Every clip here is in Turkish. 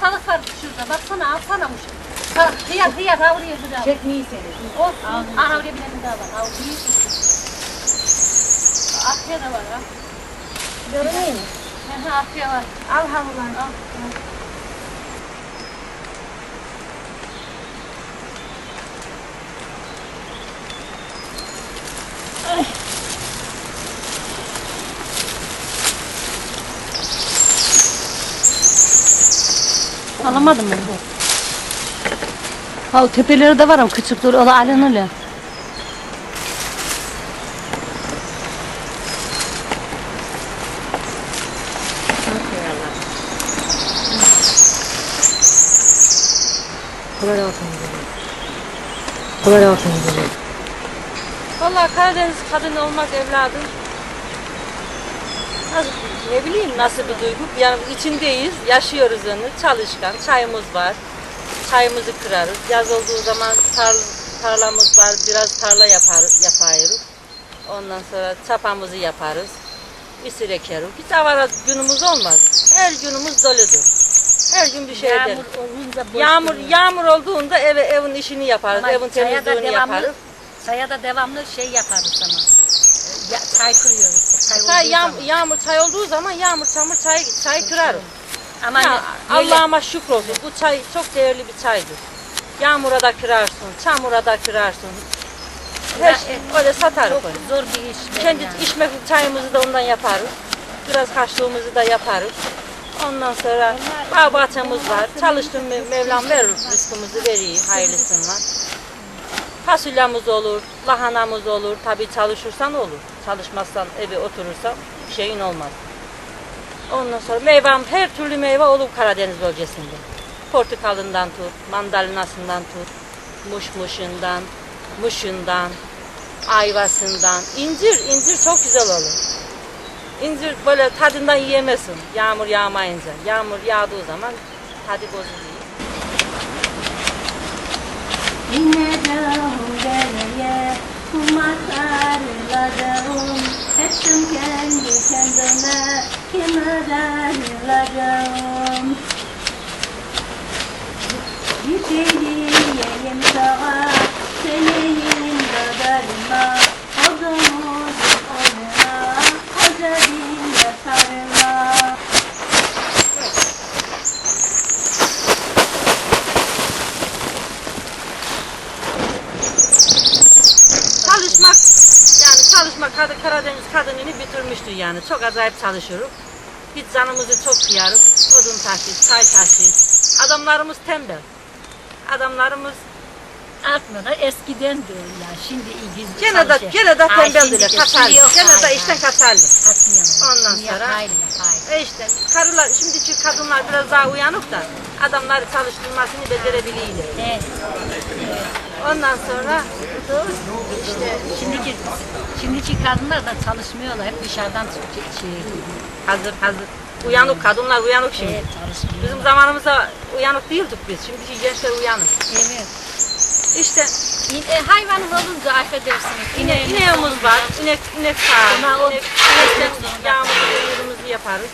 Salatalık var şurada. Baksana alsana bu şey. Ha, Hıyar hıyar ha oraya bir daha. Çekmeyi seni. Olsun. Aha oraya bir tane daha var. Ha oraya Akya da var ha. Görüneyim mi? Hı hı, Akya var. Al havlularını al. al. Alamadım ben. Ha o tepeleri de var ama küçük dur. O da alınırlar. Kolay olsun güzelim. Kolay olsun güzelim. Vallahi Karadeniz kadını olmak evladım. Nasıl, ne bileyim nasıl bir duygu. Yani içindeyiz, yaşıyoruz onu. Çalışkan, çayımız var. Çayımızı kırarız. Yaz olduğu zaman tar, tarlamız var. Biraz tarla yaparız, yaparız. Ondan sonra çapamızı yaparız. Isır ekeriz. Hiç avara günümüz olmaz. Her günümüz doludur. Her gün bir şey ederiz. Yağmur olunca boş Yağmur, duruyor. yağmur olduğunda eve, evin işini yaparız. Ama evin çaya da temizliğini devamlı- yaparız. Çaya da devamlı şey yaparız ama. Ya, çay kırıyoruz. Çay, Çay, yağ- zaman. yağmur çay olduğu zaman yağmur çamur çay çay kırarım. Ama Ya, Allah'ıma şükür Bu çay çok değerli bir çaydır. Yağmura da kırarsın, çamura da kırarsın. Her şey, öyle satarız çok onu. zor bir iş. Kendi yani. içmek çayımızı da ondan yaparız. Biraz haşlığımızı da yaparız. Ondan sonra bağ bahçemiz var. Çalıştım Mev- Mevlam verir rızkımızı veriyor hayırlısıyla. Fasulyemiz olur, lahanamız olur. Tabii çalışırsan olur. Çalışmazsan eve oturursan bir şeyin olmaz. Ondan sonra meyvem her türlü meyve olur Karadeniz bölgesinde. Portakalından tut, mandalinasından tut, muşmuşundan, muşundan, ayvasından. İncir, incir çok güzel olur. İncir böyle tadından yiyemezsin yağmur yağmayınca. Yağmur yağdığı zaman tadı bozuluyor. İneceğim dereye kumarlarım Ettim kendi kendime kime darlarım Bir şey diyeyim sana senin kadarıma Karadeniz kadınını bitirmiştir yani. Çok acayip çalışıyoruz. Biz canımızı çok kıyarız. Odun taşı, çay taşı. Adamlarımız tembel. Adamlarımız Atmadan eskiden de ya şimdi ilgiz. gene de gene de tembeldiler, kaçarlı. Gene de kaçarlı. Kaçmıyorlar. Ondan sonra- Hayır, hayır. E işte karılar, şimdiki kadınlar biraz daha uyanık da adamları çalıştırmasını becerebiliyorlar. Evet. Ondan sonra İşte şimdiki şimdiki kadınlar da çalışmıyorlar. Hep dışarıdan şey, hazır hazır uyanık kadınlar uyanık şimdi. evet, çalışmıyor. Bizim zamanımızda uyanık değildik biz. Şimdiki gençler uyanık. Evet. İşte E, hayvanımız olunca affedersiniz. inek, ineğimiz var. İnek, inek sağar. Ona o- İnek, inekle yağımızı, yürümümüzü yaparız.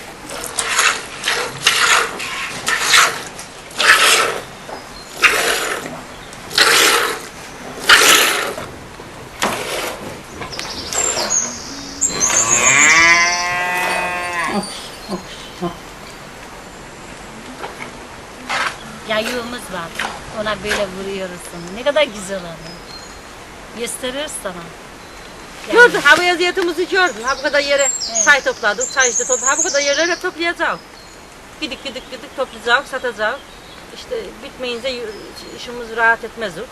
Yayığımız var. Ona böyle vuruyoruz. Ne kadar güzel olur. Gösterir sana. Yani- Gördün, ha bu eziyetimizi gördün. Ha bu kadar yere çay topladık, çay işte topladık. Ha bu kadar yerlere toplayacağız. Gidik gidik gidik toplayacağız, satacağız. İşte bitmeyince işimiz rahat etmez o.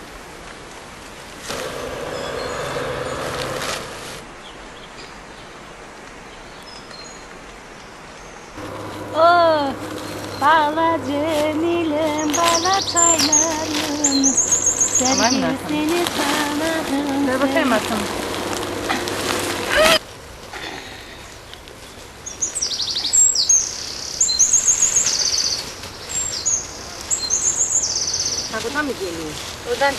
bağla Cemil'im, bağla çaylarım. Sevgisini sanarım. Ver bakayım atın. Ha buradan mı geliyor? Oradan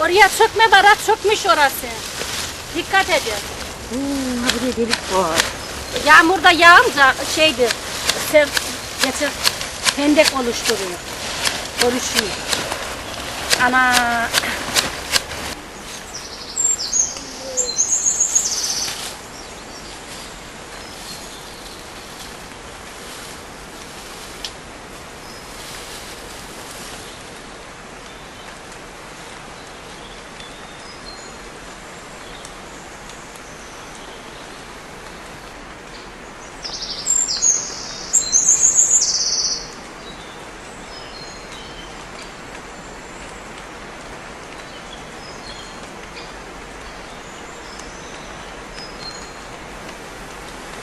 oraya çökme ha, çökmüş orası. Dikkat edin. Hmm, buraya delik var. Yağmurda yağınca şeydi, sev, geçir, pendek oluşturuyor. Oluşuyor. Ana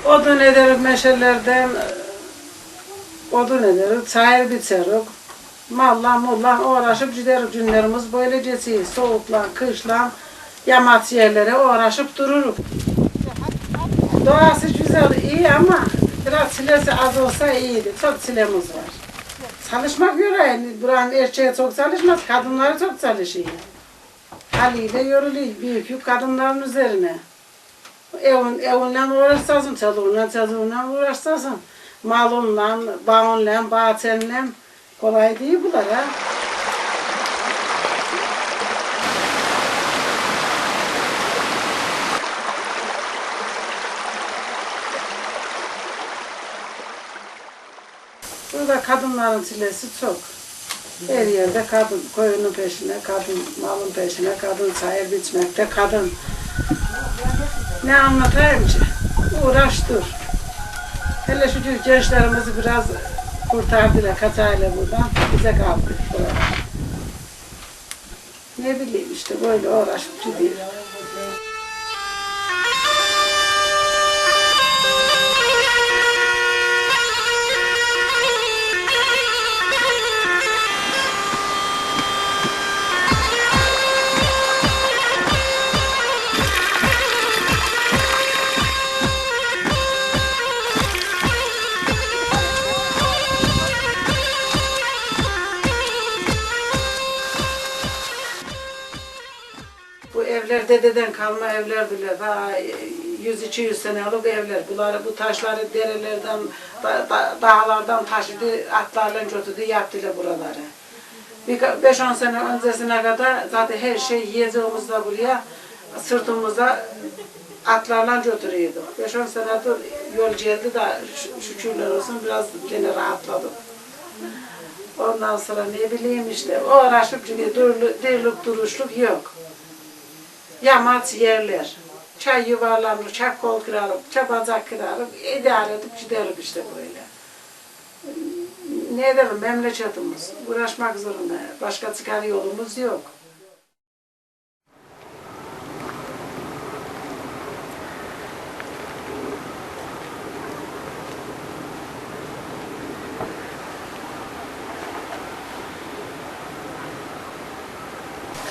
Odun ederiz meşelerden, odun ederiz, çayır biçeriz. Malla mulla uğraşıp gideriz günlerimiz böyle geçiyor. Soğukla, kışla, yamaç yerlere uğraşıp dururuz. Doğası güzel, iyi ama biraz çilesi az olsa iyiydi. Çok çilemiz var. Çalışmak göre, buranın erkeği çok çalışmaz, kadınları çok çalışıyor. Haliyle yoruluyor, büyük yük kadınların üzerine. Evin, evinle uğraşsasın, çoluğunla çocuğunla uğraşsasın. Malınla, bağınla, bahçenle kolay değil bunlar ha. Burada kadınların çilesi çok. Her yerde kadın, koyunun peşine, kadın malın peşine, kadın çayır biçmekte, kadın ne anlatayım ki? Uğraş dur. Hele şu gençlerimizi biraz kurtardılar kaçayla buradan. Bize kaldı. Ne bileyim işte böyle uğraşıp gidiyor. Evler dededen kalma evler bile daha 100-200 senelik evler. Bunları, bu taşları derelerden, da, da- dağlardan taşıdı, atlarla götürdü, yaptılar buraları. Bir 5-10 sene öncesine kadar zaten her şey yiyeceğimiz de buraya sırtımıza atlarla götürüyorduk. 5-10 senedir yol geldi de şü- şükürler olsun biraz yine rahatladık. Ondan sonra ne bileyim işte uğraşıp çünkü duruluk, dirlik duruşluk yok. Yamaç yerler. Çay yuvarlanır, çay kol kırarıp, çay bacak kırarıp, idare edip giderim işte böyle. Ne edelim memleketimiz, uğraşmak zorunda. Başka çıkar yolumuz yok.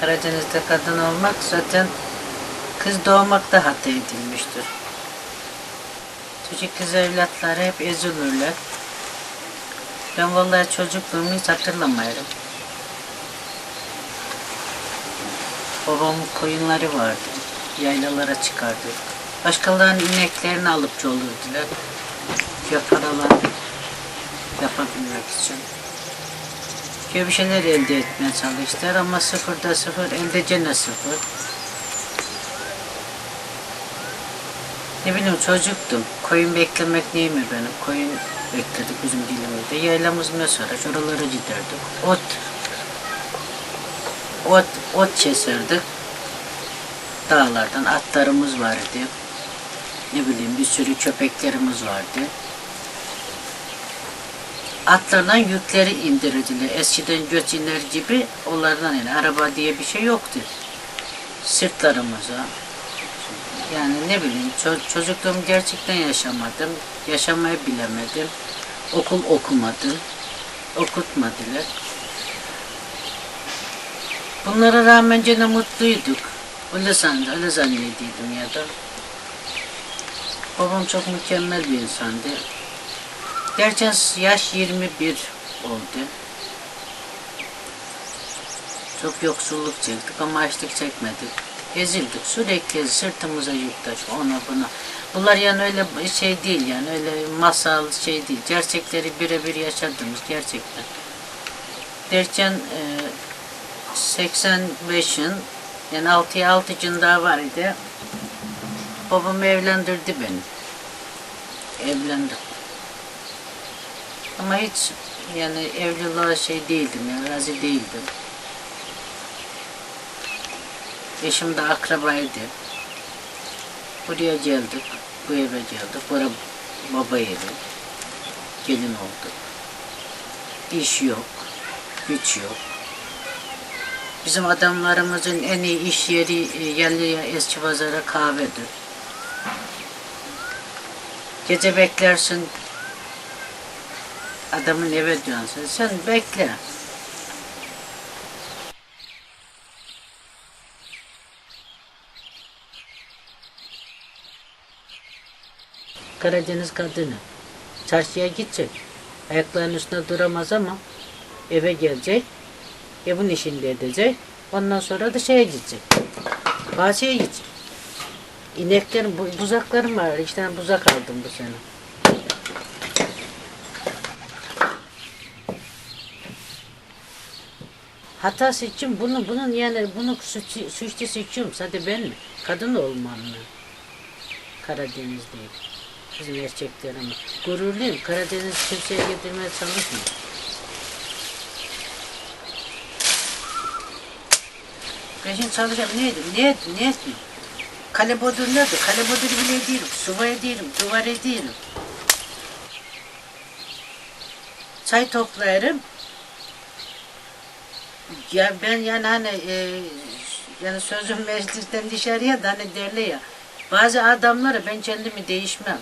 Karadeniz'de kadın olmak zaten kız doğmakta hata edilmiştir. Çocuk kız evlatları hep ezilirler. Ben vallahi çocukluğumu hiç hatırlamıyorum. Babamın koyunları vardı. Yaylalara çıkardı. Başkalarının ineklerini alıp çoğulurdular. Ya paralar yapabilmek için. Böyle bir şeyler elde etmeye çalıştılar ama sıfırda sıfır, elde gene sıfır. Ne bileyim çocuktum. Koyun beklemek neyimi benim? Koyun bekledik bizim dilimizde. Yaylamız mesela oralara giderdik. Ot ot ot keserdik. Dağlardan atlarımız vardı. Ne bileyim bir sürü köpeklerimiz vardı. Atlardan yükleri indirirdiler. Eskiden göç iner gibi onlardan yani araba diye bir şey yoktu. Sırtlarımıza. Yani ne bileyim ço- çocukluğumu gerçekten yaşamadım. Yaşamayı bilemedim. Okul okumadım. Okutmadılar. Bunlara rağmen gene mutluyduk. Öyle, san, öyle zannediyordum ya da. Babam çok mükemmel bir insandı. Gerçekten yaş 21 oldu. Çok yoksulluk çektik ama açlık çekmedik. Ezildik sürekli sırtımıza yük taşı ona buna. Bunlar yani öyle şey değil yani öyle masal şey değil. Gerçekleri birebir yaşadığımız gerçekten. derken e, 85'in yani 6'ya 6 daha var idi. Babam evlendirdi beni. Evlendim. Ama hiç yani evliliğe şey değildim yani razı değildim. Eşim de akrabaydı. Buraya geldik, bu eve geldik. Bura baba evi. Gelin olduk. İş yok, güç yok. Bizim adamlarımızın en iyi iş yeri e, yerli eski pazara kahvedir. Gece beklersin, adamın eve dönsün. Sen bekle. Karadeniz kadını. Çarşıya gidecek. Ayaklarının üstünde duramaz ama eve gelecek. Evin işini de edecek. Ondan sonra da şeye gidecek. Bahçeye gidecek. İneklerin, bu- buzaklarım var. Tane buzak aldım bu sene. Hatası için bunu, bunun yani bunu suç, suçlusu kim? Sadece ben mi? Kadın olmam mı? Karadeniz değil. Bizim erkeklerimiz. Gururluyum. Karadeniz kimseye yedirmeye çalışmıyor. Ben şimdi çalışacağım. Ne edeyim? Ne edeyim? Ne edeyim? Kale bodur nedir? Kale bodur bile değilim. Subay değilim. Duvar değilim. Çay toplarım. Ya ben yani hani e, yani sözüm meclisten dışarıya da hani derler ya. Bazı adamlara ben kendimi değişmem.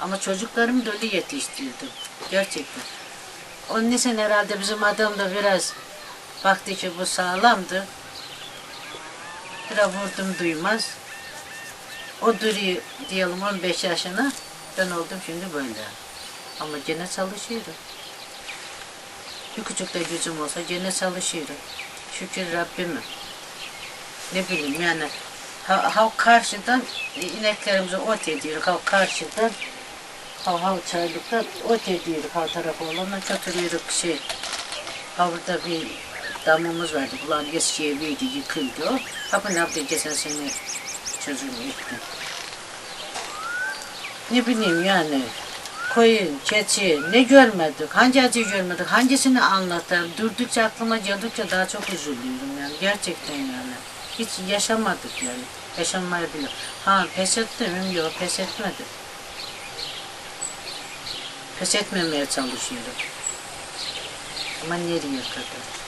Ama çocuklarımı da öyle yetiştirdim. Gerçekten. Onun için herhalde bizim adam da biraz baktı ki bu sağlamdı. Biraz vurdum duymaz. O duruyor diyelim 15 yaşına. Ben oldum şimdi böyle. Ama gene çalışıyorum. Bir küçük de gücüm olsa gene çalışıyorum. Şükür Rabbime. Ne bileyim yani ha, ha karşıdan ineklerimize ot ediyoruz. Ha karşıdan ha ha çaylıktan ot ediyoruz. Ha tarafı olanla götürüyoruz şey. Ha burada bir damımız vardı. Bunlar eski eviydi yıkıldı o. Ha bu ne yaptı geçen sene çözüm etti. Ne bileyim yani koyun, keçi ne görmedik, hangi acıyı görmedik, hangisini anlatayım. Durdukça aklıma geldikçe daha çok üzülüyorum yani gerçekten yani. Hiç yaşamadık yani. Yaşanmayabilir. Ha pes ettim mi? Yok pes etmedim. Pes etmemeye çalışıyorum. Ama nereye kadar?